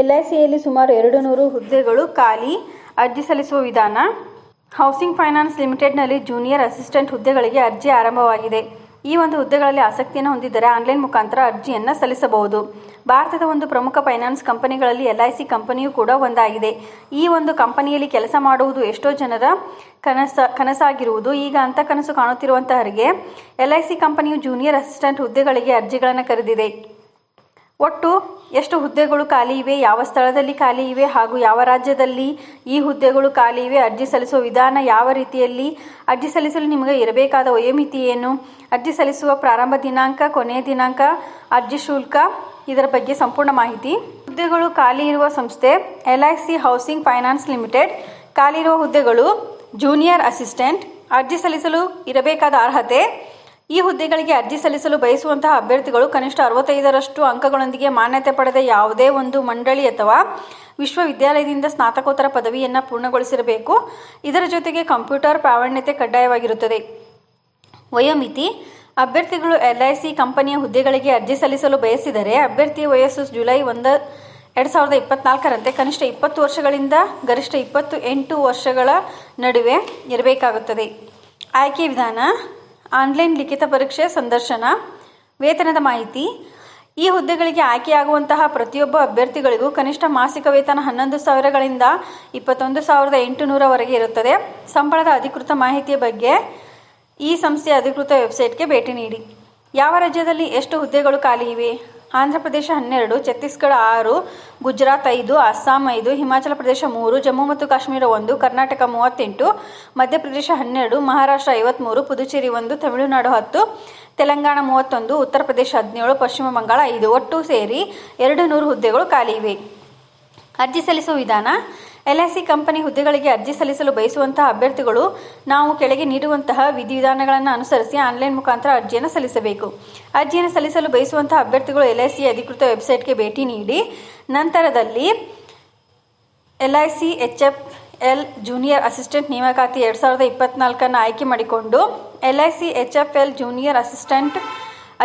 L I ಸಿಯಲ್ಲಿ ಸುಮಾರು ಎರಡು ನೂರು ಹುದ್ದೆಗಳು ಖಾಲಿ ಅರ್ಜಿ ಸಲ್ಲಿಸುವ ವಿಧಾನ. ಹೌಸಿಂಗ್ ಫೈನಾನ್ಸ್ ಲಿಮಿಟೆಡ್ನಲ್ಲಿ ಜೂನಿಯರ್ ಅಸಿಸ್ಟೆಂಟ್ ಹುದ್ದೆಗಳಿಗೆ ಅರ್ಜಿ ಆರಂಭವಾಗಿದೆ. ಈ ಒಂದು ಹುದ್ದೆಗಳಲ್ಲಿ ಆಸಕ್ತಿಯನ್ನು ಹೊಂದಿದ್ದರೆ ಆನ್ಲೈನ್ ಮುಖಾಂತರ ಅರ್ಜಿಯನ್ನು ಸಲ್ಲಿಸಬಹುದು. ಭಾರತದ ಒಂದು ಪ್ರಮುಖ ಫೈನಾನ್ಸ್ ಕಂಪನಿಗಳಲ್ಲಿ ಎಲ್ ಐ ಸಿ ಕಂಪನಿಯೂ ಕೂಡ ಒಂದಾಗಿದೆ. ಈ ಒಂದು ಕಂಪನಿಯಲ್ಲಿ ಕೆಲಸ ಮಾಡುವುದು ಎಷ್ಟೋ ಜನರ ಕನಸ, ಕನಸಾಗಿರುವುದು. ಈಗ ಅಂತ ಕನಸು ಕಾಣುತ್ತಿರುವಂತಹರಿಗೆ ಎಲ್ ಐ ಸಿ ಕಂಪನಿಯು ಜೂನಿಯರ್ ಅಸಿಸ್ಟೆಂಟ್ ಹುದ್ದೆಗಳಿಗೆ ಅರ್ಜಿಗಳನ್ನು ಕರೆದಿದೆ. ಒಟ್ಟು ಎಷ್ಟು ಹುದ್ದೆಗಳು ಖಾಲಿ ಇವೆ, ಯಾವ ಸ್ಥಳದಲ್ಲಿ ಖಾಲಿ ಇವೆ ಹಾಗೂ ಯಾವ ರಾಜ್ಯದಲ್ಲಿ ಈ ಹುದ್ದೆಗಳು ಖಾಲಿ ಇವೆ, ಅರ್ಜಿ ಸಲ್ಲಿಸುವ ವಿಧಾನ ಯಾವ ರೀತಿಯಲ್ಲಿ, ಅರ್ಜಿ ಸಲ್ಲಿಸಲು ನಿಮಗೆ ಇರಬೇಕಾದ ವಯೋಮಿತಿ ಏನು, ಅರ್ಜಿ ಸಲ್ಲಿಸುವ ಪ್ರಾರಂಭ ದಿನಾಂಕ, ಕೊನೆಯ ದಿನಾಂಕ, ಅರ್ಜಿ ಶುಲ್ಕ, ಇದರ ಬಗ್ಗೆ ಸಂಪೂರ್ಣ ಮಾಹಿತಿ. ಹುದ್ದೆಗಳು ಖಾಲಿ ಇರುವ ಸಂಸ್ಥೆ L I C housing finance limited ಖಾಲಿ ಇರುವ ಹುದ್ದೆಗಳು ಜೂನಿಯರ್ ಅಸಿಸ್ಟೆಂಟ್, ಅರ್ಜಿ ಸಲ್ಲಿಸಲು ಇರಬೇಕಾದ ಅರ್ಹತೆ ಈ ಹುದ್ದೆಗಳಿಗೆ ಅರ್ಜಿ ಸಲ್ಲಿಸಲು ಬಯಸುವಂತಹ ಅಭ್ಯರ್ಥಿಗಳು ಕನಿಷ್ಠ ಅರವತ್ತೈದರಷ್ಟು ಅಂಕಗಳೊಂದಿಗೆ ಮಾನ್ಯತೆ ಪಡೆದ ಯಾವುದೇ ಒಂದು ಮಂಡಳಿ ಅಥವಾ ವಿಶ್ವವಿದ್ಯಾಲಯದಿಂದ ಸ್ನಾತಕೋತ್ತರ ಪದವಿಯನ್ನು ಪೂರ್ಣಗೊಳಿಸಿರಬೇಕು. ಇದರ ಜೊತೆಗೆ ಕಂಪ್ಯೂಟರ್ ಪ್ರಾವೀಣ್ಯತೆ ಕಡ್ಡಾಯವಾಗಿರುತ್ತದೆ. ವಯೋಮಿತಿ. ಅಭ್ಯರ್ಥಿಗಳು ಎಲ್ ಐ ಸಿ ಕಂಪನಿಯ ಹುದ್ದೆಗಳಿಗೆ ಅರ್ಜಿ ಸಲ್ಲಿಸಲು ಬಯಸಿದರೆ ಅಭ್ಯರ್ಥಿ ವಯಸ್ಸು ಜುಲೈ ಒಂದು, ಎರಡು ಸಾವಿರದ ಇಪ್ಪತ್ನಾಲ್ಕರಂತೆ ಕನಿಷ್ಠ ಇಪ್ಪತ್ತು ವರ್ಷಗಳಿಂದ ಗರಿಷ್ಠ ಇಪ್ಪತ್ತು ಎಂಟು ವರ್ಷಗಳ ನಡುವೆ ಇರಬೇಕಾಗುತ್ತದೆ. ಆಯ್ಕೆ ವಿಧಾನ. ಆನ್ಲೈನ್ ಲಿಖಿತ ಪರೀಕ್ಷೆ ಸಂದರ್ಶನ, ವೇತನದ ಮಾಹಿತಿ. ಈ ಹುದ್ದೆಗಳಿಗೆ ಆಯ್ಕೆಯಾಗುವಂತಹ ಪ್ರತಿಯೊಬ್ಬ ಅಭ್ಯರ್ಥಿಗಳಿಗೂ ಕನಿಷ್ಠ ಮಾಸಿಕ ವೇತನ ಹನ್ನೊಂದು ಸಾವಿರಗಳಿಂದ ಇಪ್ಪತ್ತೊಂದು ಸಾವಿರದ ಎಂಟುನೂರವರೆಗೆ ಇರುತ್ತದೆ. ಸಂಬಳದ ಅಧಿಕೃತ ಮಾಹಿತಿಯ ಬಗ್ಗೆ ಈ ಸಂಸ್ಥೆಯ ಅಧಿಕೃತ ವೆಬ್ಸೈಟ್ಗೆ ಭೇಟಿ ನೀಡಿ. ಯಾವ ರಾಜ್ಯದಲ್ಲಿ ಎಷ್ಟು ಹುದ್ದೆಗಳು ಖಾಲಿ ಇವೆ? ಆಂಧ್ರ ಪ್ರದೇಶ ಹನ್ನೆರಡು, ಛತ್ತೀಸ್ಗಢ ಆರು, ಗುಜರಾತ್ ಐದು, ಅಸ್ಸಾಂ ಐದು, ಹಿಮಾಚಲ ಪ್ರದೇಶ ಮೂರು, ಜಮ್ಮು ಮತ್ತು ಕಾಶ್ಮೀರ ಒಂದು, ಕರ್ನಾಟಕ ಮೂವತ್ತೆಂಟು, ಮಧ್ಯಪ್ರದೇಶ ಹನ್ನೆರಡು, ಮಹಾರಾಷ್ಟ್ರ ಐವತ್ಮೂರು, ಪುದುಚೇರಿ ಒಂದು, ತಮಿಳುನಾಡು ಹತ್ತು, ತೆಲಂಗಾಣ ಮೂವತ್ತೊಂದು, ಉತ್ತರ ಪ್ರದೇಶ ಹದಿನೇಳು, ಪಶ್ಚಿಮ ಬಂಗಾಳ ಐದು, ಒಟ್ಟು ಸೇರಿ ಎರಡು ನೂರು ಹುದ್ದೆಗಳು ಖಾಲಿ ಇವೆ. ಅರ್ಜಿ ಸಲ್ಲಿಸುವ ವಿಧಾನ ಎಲ್ ಐ ಸಿ ಕಂಪನಿ ಹುದ್ದೆಗಳಿಗೆ ಅರ್ಜಿ ಸಲ್ಲಿಸಲು ಬಯಸುವಂತಹ ಅಭ್ಯರ್ಥಿಗಳು ನಾವು ಕೆಳಗೆ ನೀಡುವಂತಹ ವಿಧಿವಿಧಾನಗಳನ್ನು ಅನುಸರಿಸಿ ಆನ್ಲೈನ್ ಮುಖಾಂತರ ಅರ್ಜಿಯನ್ನು ಸಲ್ಲಿಸಬೇಕು. ಅರ್ಜಿಯನ್ನು ಸಲ್ಲಿಸಲು ಬಯಸುವಂತಹ ಅಭ್ಯರ್ಥಿಗಳು ಎಲ್ಐಸಿ ಅಧಿಕೃತ ವೆಬ್ಸೈಟ್ಗೆ ಭೇಟಿ ನೀಡಿ, ನಂತರದಲ್ಲಿ LIC H F L junior assistant ನೇಮಕಾತಿ ಎರಡು ಸಾವಿರದ ಇಪ್ಪತ್ನಾಲ್ಕನ್ನು ಆಯ್ಕೆ ಮಾಡಿಕೊಂಡು L I C H F L junior assistant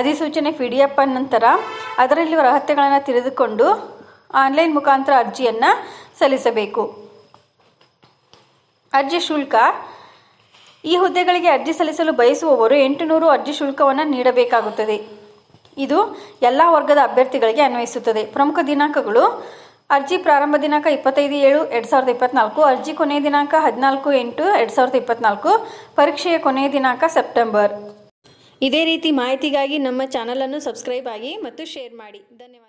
ಅಧಿಸೂಚನೆ ಪಿ ಡಿ ಎಫ್ ನಂತರ ಅದರಲ್ಲಿರುವ ಅರ್ಹತೆಗಳನ್ನು ತಿಳಿದುಕೊಂಡು ಆನ್ಲೈನ್ ಮುಖಾಂತರ ಅರ್ಜಿಯನ್ನು ಸಲ್ಲಿಸಬೇಕು. ಅರ್ಜಿ ಶುಲ್ಕ. ಈ ಹುದ್ದೆಗಳಿಗೆ ಅರ್ಜಿ ಸಲ್ಲಿಸಲು ಬಯಸುವವರು ಎಂಟುನೂರು ಅರ್ಜಿ ಶುಲ್ಕವನ್ನು ನೀಡಬೇಕಾಗುತ್ತದೆ. ಇದು ಎಲ್ಲ ವರ್ಗದ ಅಭ್ಯರ್ಥಿಗಳಿಗೆ ಅನ್ವಯಿಸುತ್ತದೆ. ಪ್ರಮುಖ ದಿನಾಂಕಗಳು ಅರ್ಜಿ ಪ್ರಾರಂಭ ದಿನಾಂಕ ಇಪ್ಪತ್ತೈದು ಏಳು ಎರಡು ಸಾವಿರದ ಇಪ್ಪತ್ನಾಲ್ಕು, ಅರ್ಜಿ ಕೊನೆಯ ದಿನಾಂಕ ಹದಿನಾಲ್ಕು ಎಂಟು ಎರಡು ಸಾವಿರದ ಇಪ್ಪತ್ನಾಲ್ಕು, ಪರೀಕ್ಷೆಯ ಕೊನೆಯ ದಿನಾಂಕ ಸೆಪ್ಟೆಂಬರ್. ಇದೇ ರೀತಿ ಮಾಹಿತಿಗಾಗಿ ನಮ್ಮ ಚಾನಲನ್ನು ಸಬ್ಸ್ಕ್ರೈಬ್ ಆಗಿ ಮತ್ತು ಶೇರ್ ಮಾಡಿ. ಧನ್ಯವಾದ.